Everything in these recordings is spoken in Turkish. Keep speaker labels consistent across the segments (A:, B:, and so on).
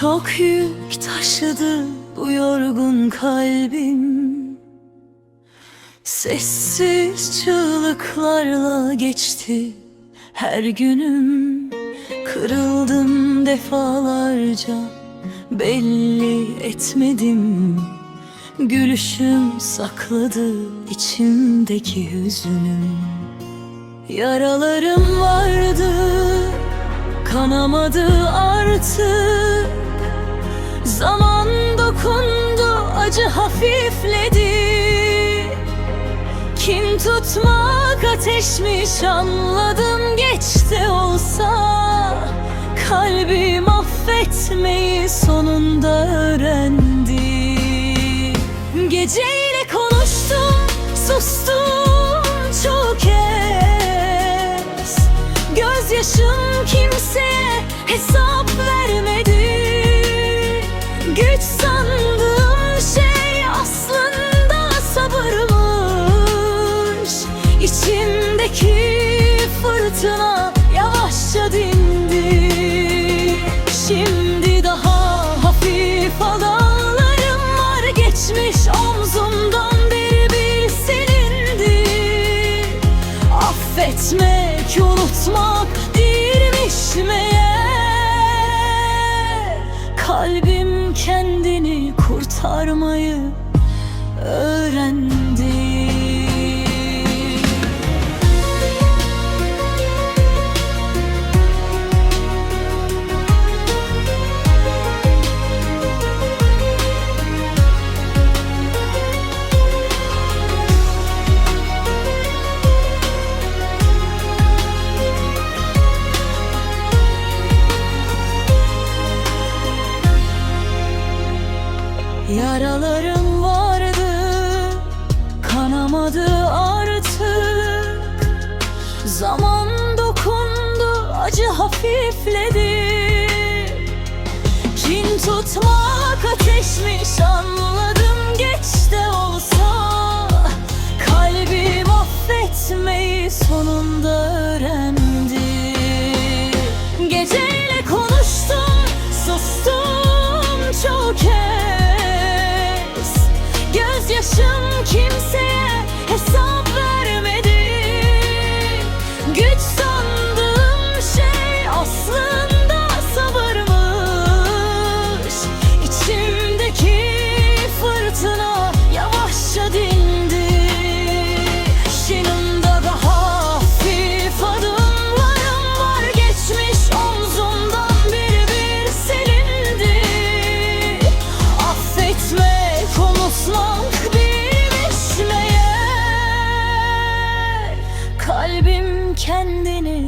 A: Çok yük taşıdı bu yorgun kalbim. Sessiz çığlıklarla geçti her günüm. Kırıldım defalarca belli etmedim. Gülüşüm sakladı içimdeki hüzünüm. Yaralarım vardı kanamadı artık Zaman dokundu acı hafifledi. Kim tutmak ateşmiş anladım geç olsa. Kalbim affetmeyi sonunda öğrendi. Geceyle konuştum sustum çok kez Gözyaşım kimseye hesap İçimdeki fırtına yavaşça dindi. Şimdi daha hafif adağlarım var. Geçmiş omzumdan beri bir silindi Affetmek, unutmak değilmiş meğer. Kalbim kendini kurtarmayı öğrendi Yaralarım vardı Kanamadı artık. Zaman dokundu Acı hafifledi. Kin tutmak ateşmiş Anladım geç de olsa. Kalbim affetmeyi sonunda öğrendi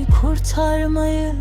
A: kurtarmayı